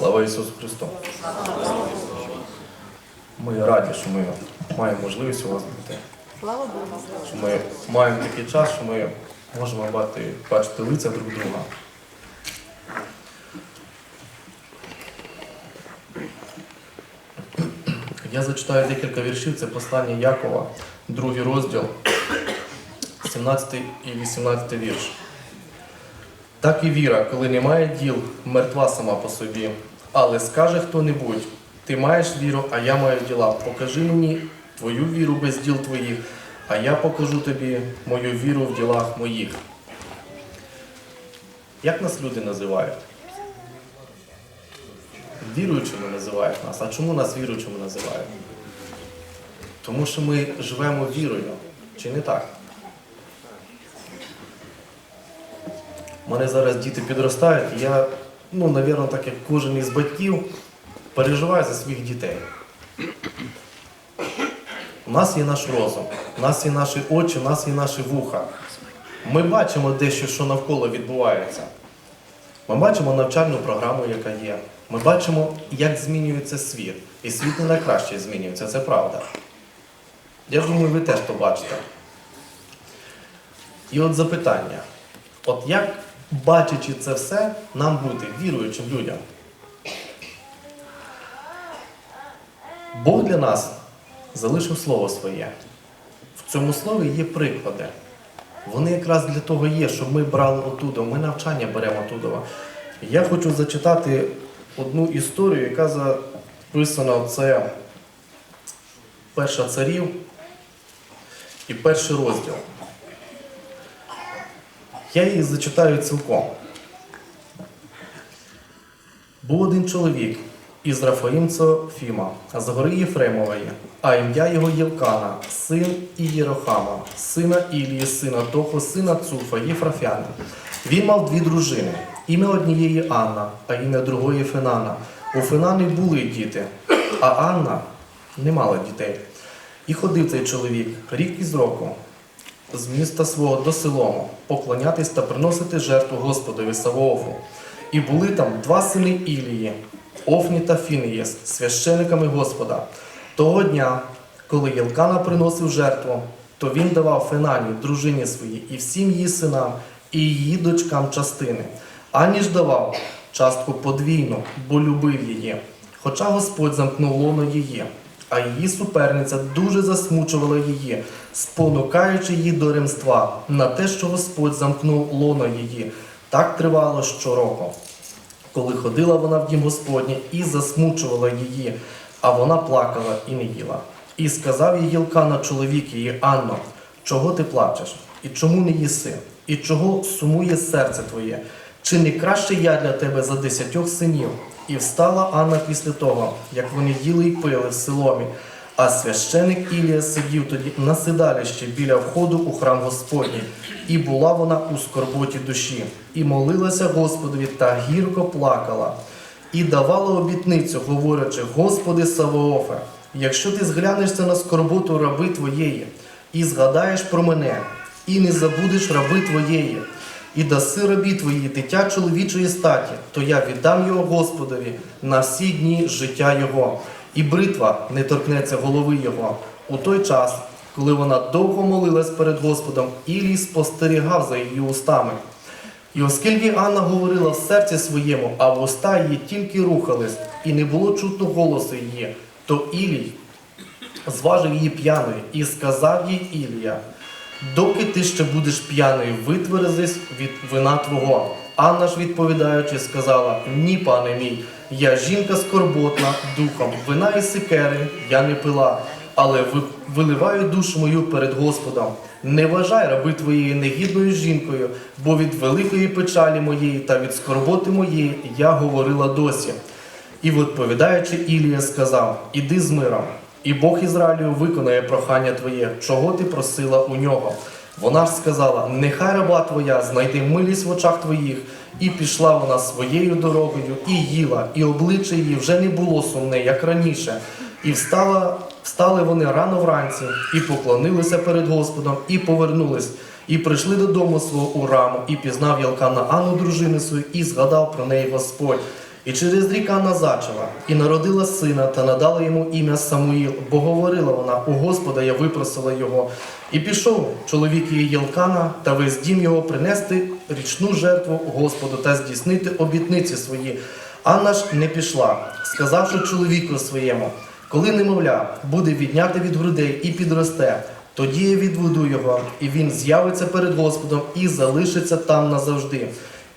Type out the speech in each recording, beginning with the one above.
Слава Ісусу Христу! Ми раді, що ми маємо можливість у вас бути. Слава Богу. Що ми маємо такий час, що ми можемо бачити, бачити лиця друг друга. Я зачитаю декілька віршів. Це послання Якова, другий розділ, 17 і 18 вірш. Так і віра, коли немає діл, мертва сама по собі. Але скаже хто-небудь, ти маєш віру, а я маю діла. Покажи мені твою віру без діл твоїх, а я покажу тобі мою віру в ділах моїх. Як нас люди називають? Віруючими називають нас. А чому нас віруючими називають? Тому що ми живемо вірою. Чи не так? У мене зараз діти підростають, і я, ну, напевно, так як кожен із батьків, переживаю за своїх дітей. У нас є наш розум, у нас є наші очі, у нас є наші вуха. Ми бачимо дещо, що навколо відбувається. Ми бачимо навчальну програму, яка є. Ми бачимо, як змінюється світ. І світ не на краще змінюється, це правда. Я думаю, ви теж то бачите. І от запитання: от як, бачачи це все, нам бути віруючим людям? Бог для нас залишив слово своє. В цьому слові є приклади. Вони якраз для того є, щоб ми брали отуда, ми навчання беремо оттуда. Я хочу зачитати одну історію, яка записана це перша царів і перший розділ. Я її зачитаю цілком. Був один чоловік із Рафаїмця Фіма, з гори Єфремової, а ім'я його Євкана, син Ієрохама, сина Ілії, сина Тохо, сина Цуфа, Єфрафяна. Він мав дві дружини. Ім'я однієї Анна, а ім'я другої Фенана. У Фенани були діти, а Анна не мала дітей. І ходив цей чоловік рік із року з міста свого до селому, поклонятись та приносити жертву Господові Савоофу. І були там два сини Ілії, Офні та Фінеєс, священиками Господа. Того дня, коли Єлкана приносив жертву, то він давав Фенані, дружині своїй, і всім її синам, і її дочкам частини. Аніж давав частку подвійну, бо любив її. Хоча Господь замкнув лоно її, а її суперниця дуже засмучувала її, спонукаючи її до ремства на те, що Господь замкнув лоно її. Так тривало щороку. Коли ходила вона в дім Господній і засмучувала її, а вона плакала і не їла. І сказав їй Єлкана чоловік її, Анно, чого ти плачеш? І чому не їси? І чого сумує серце твоє? Чи не краще я для тебе за десятьох синів? І встала Анна після того, як вони їли й пили в Силомі. А священик Ілія сидів тоді на сидалищі біля входу у храм Господній, і була вона у скорботі душі, і молилася Господові та гірко плакала, і давала обітницю, говорячи: Господи Савоофе, якщо ти зглянешся на скорботу раби твоєї, і згадаєш про мене, і не забудеш раби твоєї, і даси рабі твої дитя чоловічої статі, то я віддам його Господові на всі дні життя його, і бритва не торкнеться голови його. У той час, коли вона довго молилась перед Господом, Ілій спостерігав за її устами. І оскільки Анна говорила в серці своєму, а вуста її тільки рухались, і не було чутно голосу її, то Ілій зважив її п'яною і сказав їй Ілія, доки ти ще будеш п'яною, витверзись від вина твого. Анна ж відповідаючи, сказала: Ні, пане мій, я жінка скорботна духом, вина і сикери я не пила, але виливаю душу мою перед Господом. Не вважай раби твоєї негідною жінкою, бо від великої печалі моєї та від скорботи моєї я говорила досі. І відповідаючи, Ілія сказав: Іди з миром, і Бог Ізраїлю виконає прохання твоє, чого ти просила у нього. Вона ж сказала: Нехай раба твоя знайде милість в очах твоїх, і пішла вона своєю дорогою, і їла, і обличчя її вже не було сумне, як раніше. І встала, встали вони рано вранці, і поклонилися перед Господом, і повернулись. І прийшли додому свого у раму, і пізнав Ялкана Анну, дружину свою, і згадав про неї Господь. І через рік Анна зачала, і народила сина, та надала йому ім'я Самуїл, бо говорила вона, у Господа я випросила його. І пішов чоловік її Єлкана та весь дім його принести річну жертву Господу та здійснити обітниці свої. Анна ж не пішла, сказавши чоловіку своєму, коли немовля буде відняти від грудей і підросте, тоді я відведу його, і він з'явиться перед Господом і залишиться там назавжди.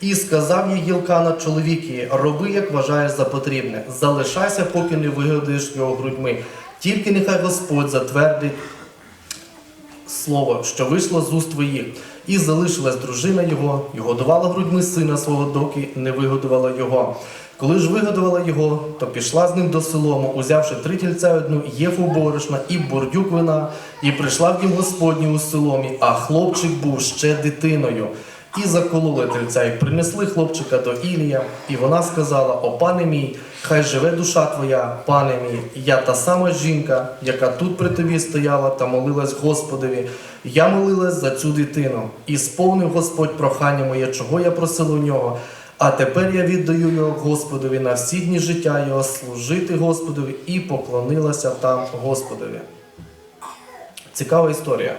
І сказав їй Єлкана чоловік її, роби, як вважаєш за потрібне, залишайся, поки не вигодиш його грудьми. Тільки нехай Господь затвердить слово, що вийшло з уст твоїх. І залишилась дружина його, і годувала грудьми сина свого, доки не вигодувала його. Коли ж вигодувала його, то пішла з ним до селому, узявши три тільця одну єфу борошна і бордюк вина, і прийшла в дім Господній у селомі, а хлопчик був ще дитиною. І закололи тельця, і принесли хлопчика до Ілія, і вона сказала: О, пане мій, хай живе душа твоя, пане мій, я та сама жінка, яка тут при тобі стояла та молилась Господові. Я молилась за цю дитину, і сповнив Господь прохання моє, чого я просила у нього. А тепер я віддаю його Господові на всі дні життя його служити Господові і поклонилася там Господові. Цікава історія.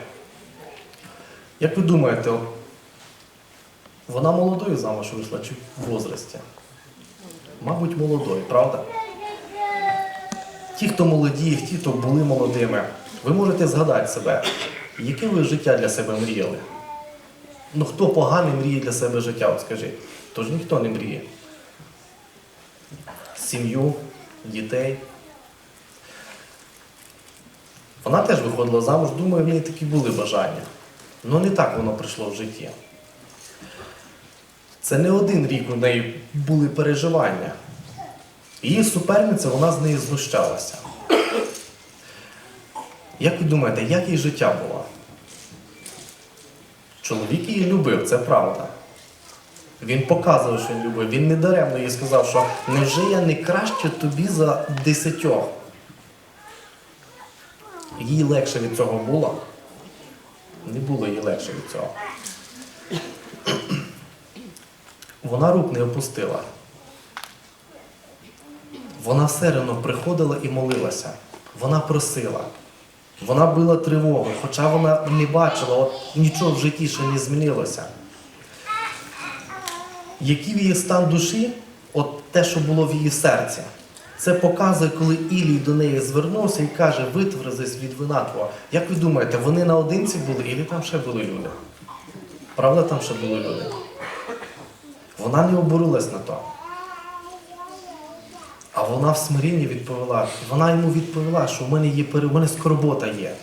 Як ви думаєте, вона молодою замуж вийшла чи в возрасті? Мабуть, молодою, правда? Ті, хто молоді, ті, хто були молодими, ви можете згадати себе, яке ви життя для себе мріяли? Ну хто поганий мріє для себе життя, от скажіть. Тож ніхто не мріє. Сім'ю, дітей. Вона теж виходила замуж, думаю, в неї такі були бажання. Ну не так воно прийшло в житті. Це не один рік у неї були переживання. Її суперниця, вона з неї знущалася. Як ви думаєте, як її життя було? Чоловік її любив, це правда. Він показував, що він любив. Він не даремно їй сказав, що невже я не краще тобі за десятьох? Їй легше від цього було? Не було їй легше від цього. Вона рук не опустила. Вона все одно приходила і молилася. Вона просила. Вона била тривогу, хоча вона не бачила, от нічого в житті ще не змінилося. Який її стан душі, от те, що було в її серці, це показує, коли Ілій до неї звернувся і каже, витверзись від вина твого. Як ви думаєте, вони наодинці були, і там ще були люди? Правда, там ще були люди? Вона не обурилась на то. А вона в смирінні відповіла. Вона йому відповіла, що в мене є в мене скорбота є.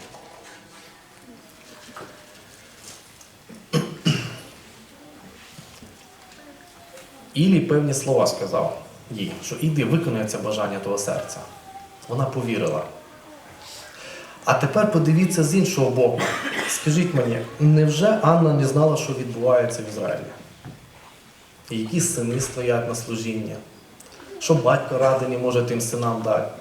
Ілі певні слова сказав їй, що іди, виконує це бажання твого серця. Вона повірила. А тепер подивіться з іншого боку. Скажіть мені, невже Анна не знала, що відбувається в Ізраїлі? Які сини стоять на служінні? Що батько радий може тим синам дати?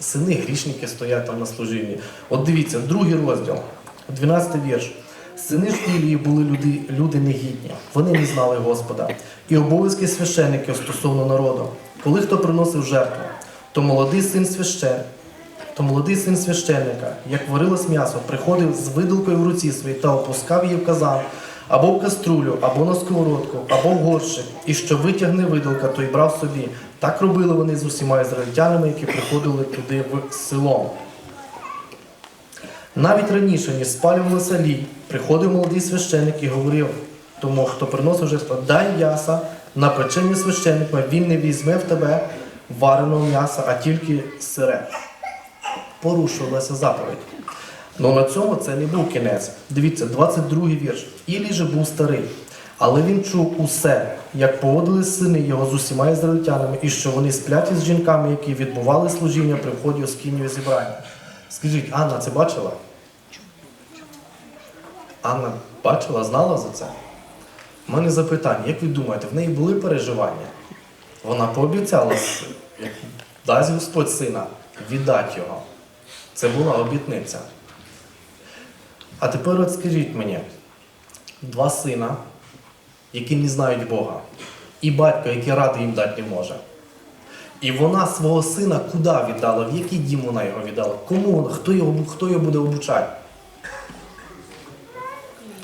Сини грішники стоять там на служінні. От дивіться, другий розділ, 12 вірш. Сини ж Ілії були люди, люди негідні, вони не знали Господа. І обов'язки священиків стосовно народу. Коли хто приносив жертву, то молодий син священ, то молодий син священника, як варилось м'ясо, приходив з виделкою в руці своїй та опускав її в казан, або в каструлю, або на сковородку, або в горщик, і що витягне виделка, то й брав собі. Так робили вони з усіма ізраїльтянами, які приходили туди в село. Навіть раніше, ніж спалювалося лій, приходив молодий священник і говорив тому, хто приносив жертву, дай м'яса на печення священника, він не візьме в тебе вареного м'яса, а тільки сире. Порушувалася заповідь. Ну на цьому це не був кінець. Дивіться, 22-й вірш. Ілій же був старий, але він чув усе, як поводили сини його з усіма ізраїльтянами, і що вони сплять із жінками, які відбували служіння при вході у скиню зібрання. Скажіть, Анна це бачила? Анна бачила, знала за це? У мене запитання, як ви думаєте, в неї були переживання? Вона пообіцяла, дасть Господь сина, віддати його. Це була обітниця. А тепер от скажіть мені, два сина, які не знають Бога, і батько, який радий їм дати не може. І вона свого сина куди віддала? В який дім вона його віддала? Кому? Хто його, хто його буде обучати?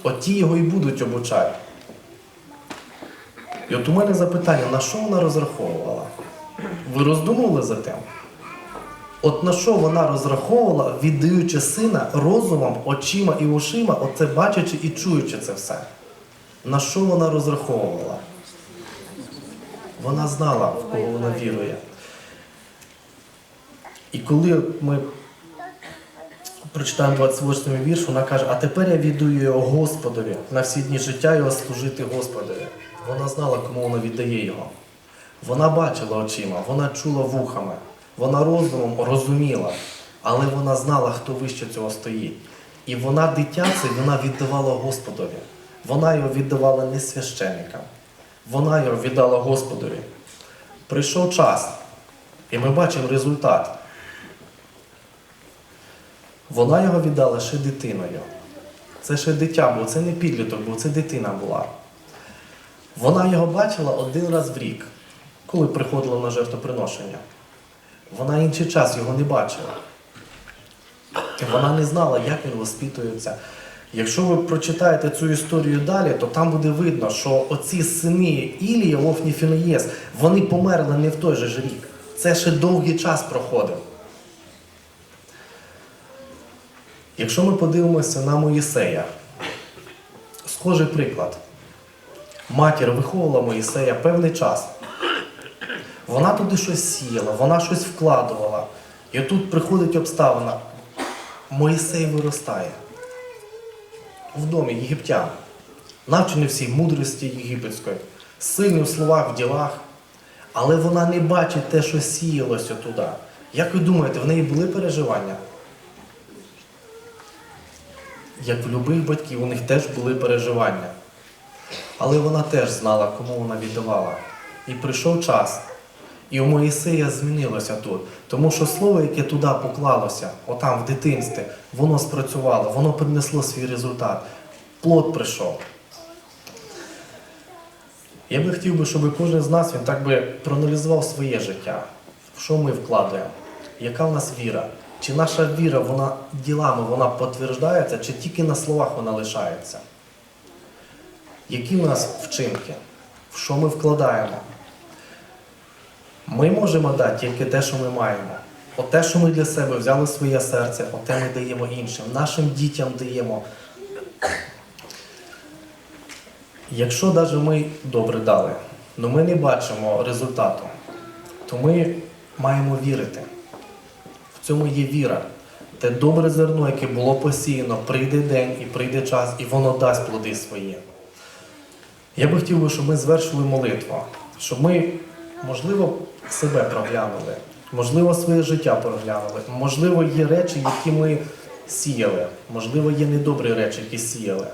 От ті його і будуть обучати. І от у мене запитання, на що вона розраховувала? Ви роздумували за тим? От на що вона розраховувала, віддаючи сина розумом, очима і ушима, оце бачачи і чуючи це все? На що вона розраховувала? Вона знала, в кого вона вірує. І коли ми прочитаємо 28 вірш, вона каже, а тепер я віддаю його Господові на всі дні життя його служити Господові. Вона знала, кому вона віддає його. Вона бачила очима, вона чула вухами, вона розумом розуміла, але вона знала, хто вище цього стоїть. І вона дитяце, вона віддавала Господові. Вона його віддавала не священникам. Вона його віддала Господові. Прийшов час, і ми бачимо результат. Вона його віддала ще дитиною. Це ще дитя було, це не підліток був, це дитина була. Вона його бачила один раз в рік, коли приходила на жертвоприношення. Вона інший час його не бачила. Вона не знала, як він воспитується. Якщо ви прочитаєте цю історію далі, то там буде видно, що оці сини Ілії, Офні Фінеєс, вони померли не в той же ж рік. Це ще довгий час проходив. Якщо ми подивимося на Моїсея, схожий приклад. Матір виховувала Моїсея певний час. Вона туди щось сіяла, вона щось вкладувала. І тут приходить обставина. Моїсей виростає в домі єгиптян, навчений всій мудрості єгипетської, сильний в словах, в ділах, але вона не бачить те, що сіялося туди. Як ви думаєте, в неї були переживання? Як в будь-яких батьків, у них теж були переживання. Але вона теж знала, кому вона віддавала. І прийшов час. І у Моїсея змінилося тут. Тому що слово, яке туди поклалося, отам в дитинстві, воно спрацювало, воно принесло свій результат. Плод прийшов. Я би хотів би, щоб кожен з нас він так би проаналізував своє життя. В що ми вкладаємо? Яка в нас віра? Чи наша віра, вона ділами вона підтверджується, чи тільки на словах вона лишається? Які в нас вчинки? В що ми вкладаємо? Ми можемо дати тільки те, що ми маємо. От те, що ми для себе взяли своє серце, от те ми даємо іншим, нашим дітям даємо. Якщо навіть ми добре дали, але ми не бачимо результату, то ми маємо вірити. В цьому є віра. Те добре зерно, яке було посіяно, прийде день і прийде час, і воно дасть плоди свої. Я би хотів би, щоб ми звершили молитву, щоб ми, можливо, себе проглянули, можливо, своє життя проглянули, можливо, є речі, які ми сіяли, можливо, є недобрі речі, які сіяли.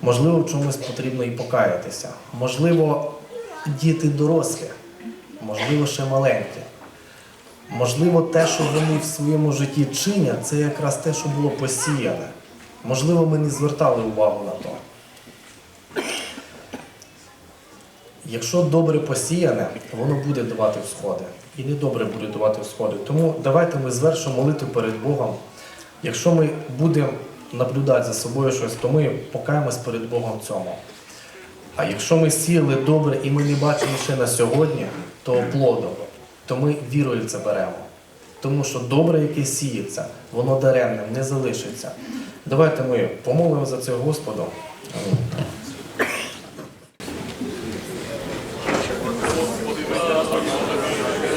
Можливо, в чомусь потрібно і покаятися. Можливо, діти дорослі, можливо, ще маленькі. Можливо, те, що вони в своєму житті чинять, це якраз те, що було посіяне. Можливо, ми не звертали увагу на то. Якщо добре посіяне, воно буде давати всходи. І недобре буде давати всходи. Тому давайте ми звершимо молитву перед Богом. Якщо ми будемо наблюдати за собою щось, то ми покаємось перед Богом цьому. А якщо ми сіяли добре і ми не бачимо ще на сьогодні того плоду, то ми вірою це беремо. Тому що добре, яке сіється, воно даремним не залишиться. Давайте ми помолимо за це Господу. Амінь.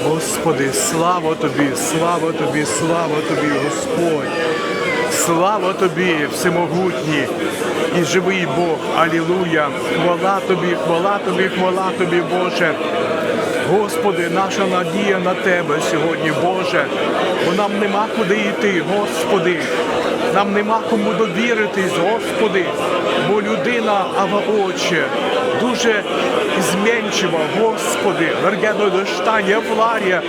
Господи, слава Тобі, слава Тобі, слава Тобі, Господь. Слава Тобі, всемогутній і живий Бог. Алілуя. Хвала Тобі, хвала Тобі, хвала Тобі, Боже. Господи, наша надія на Тебе сьогодні, Боже. Бо нам нема куди йти, Господи. Нам нема кому довіритись, Господи. Бо людина, ава Отче, дуже зменшимо, Господи, Вергено доштання Фларія.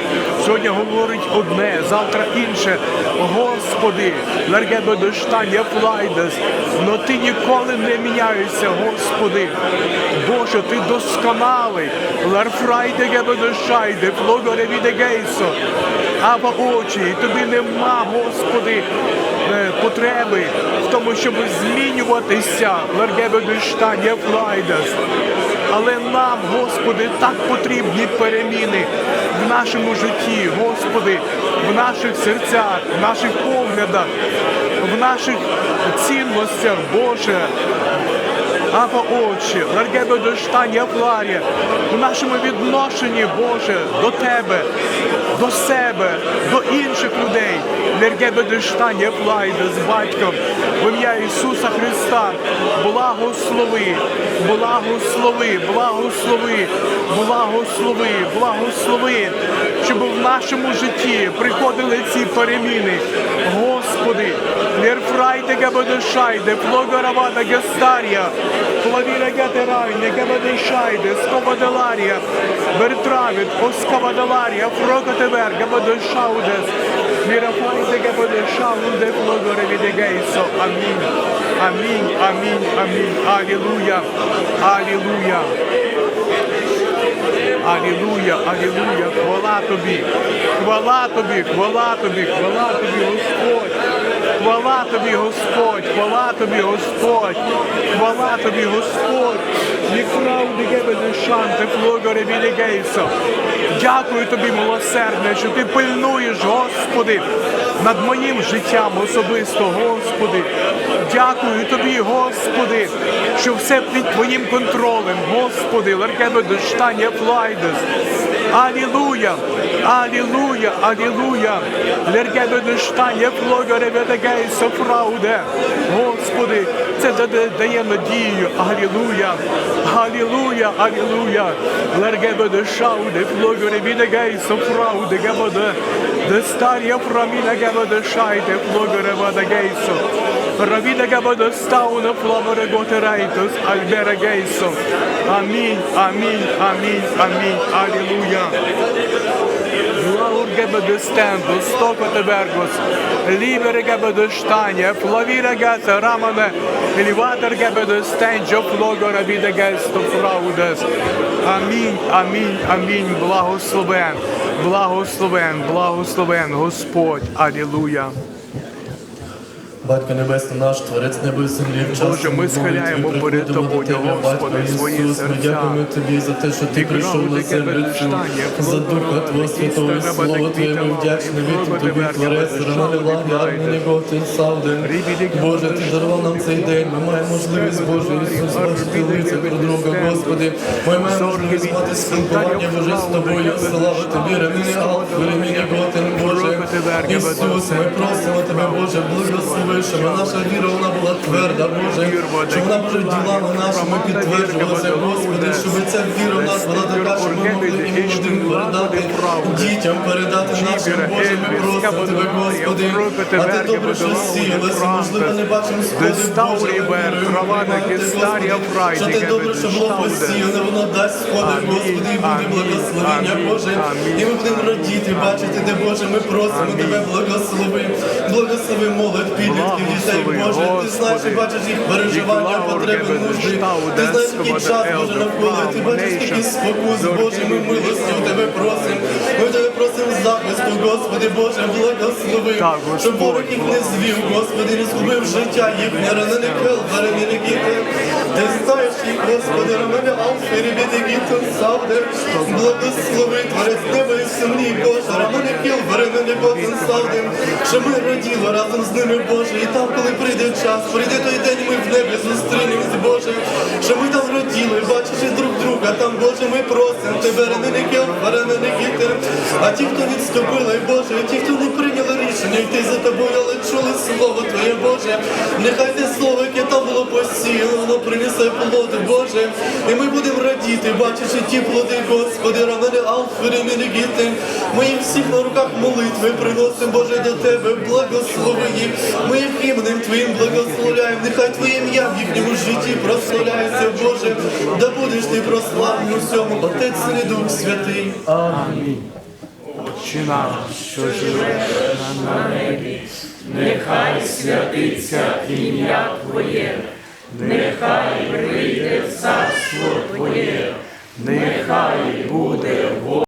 Сьогодні говорить одне, завтра інше. Господи, Вергено доштання Флайдес. Но ти ніколи не міняєшся, Господи. Боже, ти досконалий. Ларфрайде гебедошайде, флогоре Аба очі, і тобі нема, Господи, е, потреби в тому, щоб змінюватися. Ларгебедоштання Флайдес. Але нам, Господи, так потрібні переміни в нашому житті, Господи, в наших серцях, в наших поглядах, в наших цінностях, Боже. Або очі, ларгебе доштання фларія, у нашому відношенні, Боже, до Тебе, до себе, до інших людей. Доштання флайда з батьком в ім'я Ісуса Христа. Благослови, благослови, благослови, благослови, благослови, щоб в нашому житті приходили ці переміни. Господи, Лерфрайте гебедешайде, флогаравада гестарія, Флавіра гетерайне, гебедешайде, сковаделарія, Бертравіт, Оскаваделарія, Фрокотевер, гебедешаудес, Мірафайте гебедешаунде, флогаревідегейсо. Амінь. Амінь, амінь, амінь. Алілуя, алілуя. Алілуя, алілуя, хвала тобі, хвала тобі, хвала тобі, хвала тобі, Господь. Хвала тобі, Господь, хвала тобі, Господь, хвала тобі, Господь. Дякую тобі, милосердне, що ти пильнуєш, Господи, над моїм життям особисто, Господи. Дякую тобі, Господи, що все під твоїм контролем, Господи, ларкебе доштання флайдес. Алілуя, алілуя, алілуя. Лергебе доштання флогоре ведегейсо фрауде. Господи, це дає надію. Алілуя, алілуя, алілуя. Лергебе дошауде флогоре відегейсо фрауде гебоде. dhe starja praminega më dëshajte plogëre më dhe gejso. Praminega më dëstau në plomëre gotë rejtës, albere gejso. Amin, amin, amin, amin, aliluja. Алілуя. Laurgebe de stendo, stokate vergos, liberegebe de stanje, flaviregete ramane, elivatergebe de stendjo, flogora vide gesto fraudes. Амінь, амінь, амінь, благословен, благословен, благословен Господь, Алілуя. Батько Небесний наш, Творець неба і землі, час Боже, ми схиляємо перед Тобою, Господи, Батько свої Ісус, Ми дякуємо Тобі за те, що Ти прийшов на землю цю, за Духа Твого Святого і Твоє, ми вдячні від Тобі, Творець, тебе, Лаги, тебе, Арміні Готин, Савден. Боже, Ти дарував нам цей день, ми маємо можливість, Боже, Ісус, бачити лиця друг друга, Господи. Ми маємо можливість мати спілкування, Боже, з Тобою, слава Тобі, Реміни Алфи, Реміни Готин, Боже. Ісус, ми просимо Тебе, Боже, благослови, щоб наша віра, вона була тверда, Боже, ділами нашими підтверджувалася, Господи, щоб ця віра в нас була така, щоб ми могли і молодим передати, дітям передати нашим, Боже, ми просимо Тебе, Господи, а Ти добре, що сіялася, можливо, не бачимо сходи, Боже, віримо, що Ти добре, що було посіяне, воно дасть сходи, Господи, і буде благословення, Боже, і ми будемо радіти, бачити, де, Боже, ми просимо Тебе, благослови, благослови молодь, підлітків, дітей, Боже, Ти знаєш і бачиш їх переживання, потреби, нужди, Ти знаєш, який час, Боже, навколо, Ти бачиш такі спокус, Боже, ми милості у Тебе просимо, ми Тебе просимо захисту, Господи, Боже, благослови, щоб ворог їх не звів, Господи, не згубив життя їхнє, ранених кел, не гіти, Їх, Господи, ранений алфи, ребята гіти, благослови, Творець неба і землі, Боже, ранений кел, баранини готин, савде, щоб ми раділи разом з ними, Боже, і там, коли прийде час, прийде той день, ми в небі зустрінемось, Боже, щоб ми там раділи, бачачи друг друга, там, Боже, ми просимо Тебе, ранений кел, баранини гіти, а ті, хто відступили, Боже, і ті, хто не прийняли рішення йти за тобою, але чули слово Твоє, Боже. Нехай те слово, яке там було посіяно, принесе плоди, Боже. І ми будемо радіти, бачачи ті плоди, Господи, рамени алфи, ремені гіти. Ми їх всіх на руках молитви приносимо, Боже, до Тебе, благослови їх. Ми їх іменем Твоїм благословляємо. Нехай Твоє ім'я в їхньому житті прославляється, Боже. Да будеш ти прославлений у всьому, Отець і Дух Святий. Отче наш, що живеш на небі, Нехай святиться ім'я Твоє, нехай прийде царство Твоє, нехай буде воля.